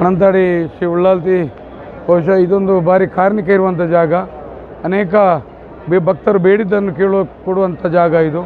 ಅನಂತಾಡಿ ಶ್ರೀ ಉಳ್ಳಾಲ್ತಿ, ಬಹುಶಃ ಇದೊಂದು ಭಾರಿ ಕಾರ್ಮಿಕ ಇರುವಂಥ ಜಾಗ. ಅನೇಕ ಭಕ್ತರು ಬೇಡಿದ್ದನ್ನು ಕೇಳುವ ಕೊಡುವಂಥ ಜಾಗ ಇದು.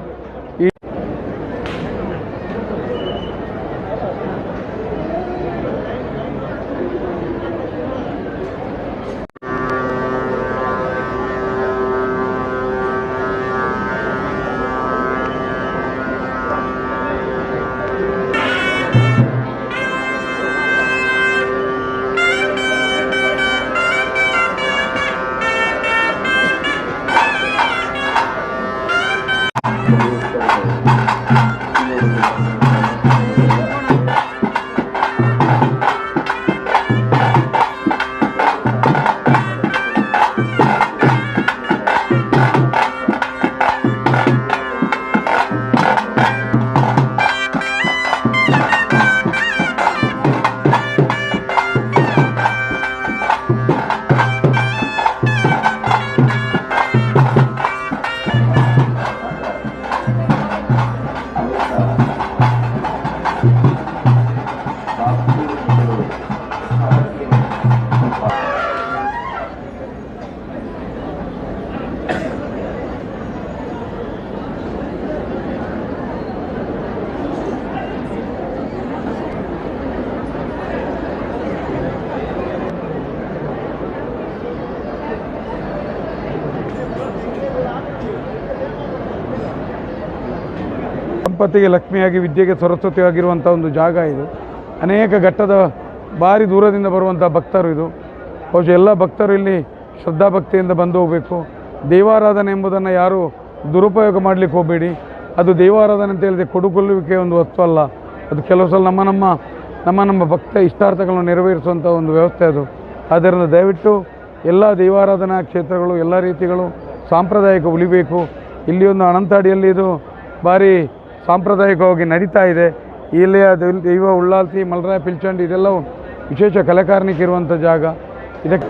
ಸಂಪತ್ತಿಗೆ ಲಕ್ಷ್ಮಿಯಾಗಿ ವಿದ್ಯೆಗೆ ಸರಸ್ವತಿಯಾಗಿರುವಂಥ ಒಂದು ಜಾಗ ಇದು. ಅನೇಕ ಘಟ್ಟದ ಭಾರಿ ದೂರದಿಂದ ಬರುವಂಥ ಭಕ್ತರು ಇದು. ಬಹುಶಃ ಎಲ್ಲ ಭಕ್ತರು ಇಲ್ಲಿ ಶ್ರದ್ಧಾಭಕ್ತಿಯಿಂದ ಬಂದು ಹೋಗಬೇಕು. ದೇವಾರಾಧನೆ ಎಂಬುದನ್ನು ಯಾರು ದುರುಪಯೋಗ ಮಾಡಲಿಕ್ಕೆ ಹೋಗಬೇಡಿ. ಅದು ದೇವಾರಾಧನೆ ಅಂತ ಹೇಳಿದ್ರೆ ಕೊಡುಕೊಳ್ಳುವಿಕೆ ಒಂದು ವಸ್ತು ಅಲ್ಲ. ಅದು ಕೆಲವು ಸಲ ನಮ್ಮ ನಮ್ಮ ನಮ್ಮ ನಮ್ಮ ಭಕ್ತ ಇಷ್ಟಾರ್ಥಗಳನ್ನು ನೆರವೇರಿಸುವಂಥ ಒಂದು ವ್ಯವಸ್ಥೆ ಅದು. ಆದ್ದರಿಂದ ದಯವಿಟ್ಟು ಎಲ್ಲ ದೇವಾರಾಧನಾ ಕ್ಷೇತ್ರಗಳು, ಎಲ್ಲ ರೀತಿಗಳು ಸಾಂಪ್ರದಾಯಿಕ ಉಳಿಬೇಕು. ಇಲ್ಲಿ ಒಂದು ಅನಂತಾಡಿಯಲ್ಲಿ ಇದು ಭಾರಿ ಸಾಂಪ್ರದಾಯಿಕವಾಗಿ ನಡೀತಾ ಇದೆ. ಇಲ್ಲಿ ಅದು ದೈವ ಉಳ್ಳಾಲ್ಸಿ ಮಲ್ರಾಯ ಪಿಲ್ಚಂಡ್ ಇದೆಲ್ಲ ವಿಶೇಷ ಕಲೆಕಾರನಿಕಿರುವಂಥ ಜಾಗ. ಇದಕ್ಕೆ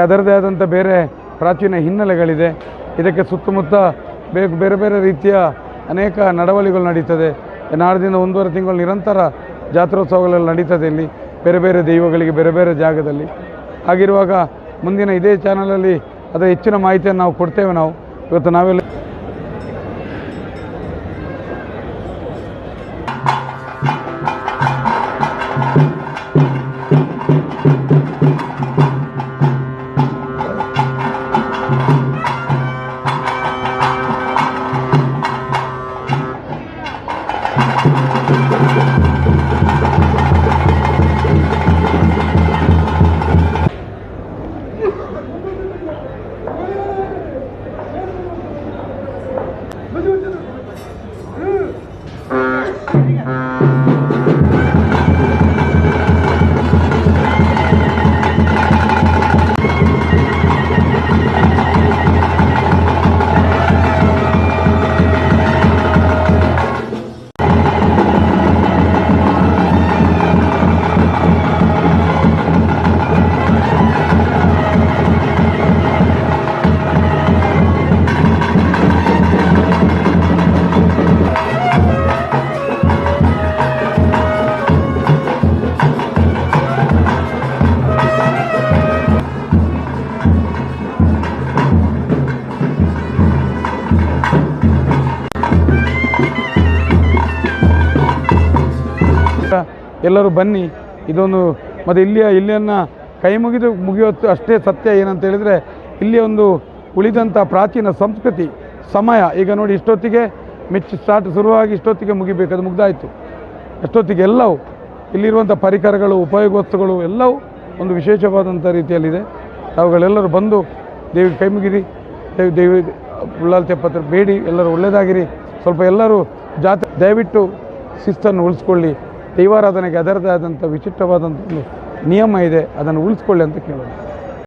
ಅದರದೇ ಆದಂಥ ಬೇರೆ ಪ್ರಾಚೀನ ಹಿನ್ನೆಲೆಗಳಿದೆ. ಇದಕ್ಕೆ ಸುತ್ತಮುತ್ತ ಬೇರೆ ಬೇರೆ ರೀತಿಯ ಅನೇಕ ನಡವಳಿಗಳು ನಡೀತದೆ. ನಾಡಿದಿಂದ ಒಂದೂವರೆ ತಿಂಗಳು ನಿರಂತರ ಜಾತ್ರೋತ್ಸವಗಳೆಲ್ಲ ನಡೀತದೆ ಇಲ್ಲಿ. ಬೇರೆ ಬೇರೆ ದೈವಗಳಿಗೆ ಬೇರೆ ಬೇರೆ ಜಾಗದಲ್ಲಿ. ಹಾಗಿರುವಾಗ ಮುಂದಿನ ಇದೇ ಚಾನಲಲ್ಲಿ ಅದರ ಹೆಚ್ಚಿನ ಮಾಹಿತಿಯನ್ನು ನಾವು ಕೊಡ್ತೇವೆ ನಾವು. ಇವತ್ತು ನಾವೆಲ್ಲ ಎಲ್ಲರೂ ಬನ್ನಿ. ಇದೊಂದು ಮತ್ತು ಇಲ್ಲಿಯ ಇಲ್ಲಿಯನ್ನು ಕೈ ಮುಗಿದು ಮುಗಿಯೋದು ಅಷ್ಟೇ ಸತ್ಯ ಏನಂತ ಹೇಳಿದರೆ ಇಲ್ಲಿ ಒಂದು ಉಳಿದಂಥ ಪ್ರಾಚೀನ ಸಂಸ್ಕೃತಿ, ಸಮಯ. ಈಗ ನೋಡಿ ಇಷ್ಟೊತ್ತಿಗೆ ಮೆಚ್ಚು ಸ್ಟಾರ್ಟ್ ಶುರುವಾಗಿ ಇಷ್ಟೊತ್ತಿಗೆ ಮುಗಿಬೇಕು. ಅದು ಮುಗ್ದಾಯಿತು. ಅಷ್ಟೊತ್ತಿಗೆ ಎಲ್ಲವೂ ಇಲ್ಲಿರುವಂಥ ಪರಿಕರಗಳು ಉಪಯೋಗ ವಸ್ತುಗಳು ಎಲ್ಲವೂ ಒಂದು ವಿಶೇಷವಾದಂಥ ರೀತಿಯಲ್ಲಿದೆ. ಅವುಗಳೆಲ್ಲರೂ ಬಂದು ದೇವಿಗೆ ಕೈ ಮುಗಿರಿ, ದೇವಿ ದೇವಿ, ಉಳ್ಳಾಲ್ ತೆಪ್ಪತ್ರ ಬೇಡಿ, ಎಲ್ಲರೂ ಒಳ್ಳೆಯದಾಗಿರಿ ಸ್ವಲ್ಪ ಎಲ್ಲರೂ ಜಾತ್ರೆ, ದಯವಿಟ್ಟು ಶಿಸ್ತನ್ನು ಉಳಿಸ್ಕೊಳ್ಳಿ. ದೈವಾರಾಧನೆಗೆ ಅದರದೇ ಆದಂಥ ವಿಚಿತ್ರವಾದಂಥ ಒಂದು ನಿಯಮ ಇದೆ ಅದನ್ನು ಉಳಿಸ್ಕೊಳ್ಳಿ ಅಂತ ಕೇಳೋದು.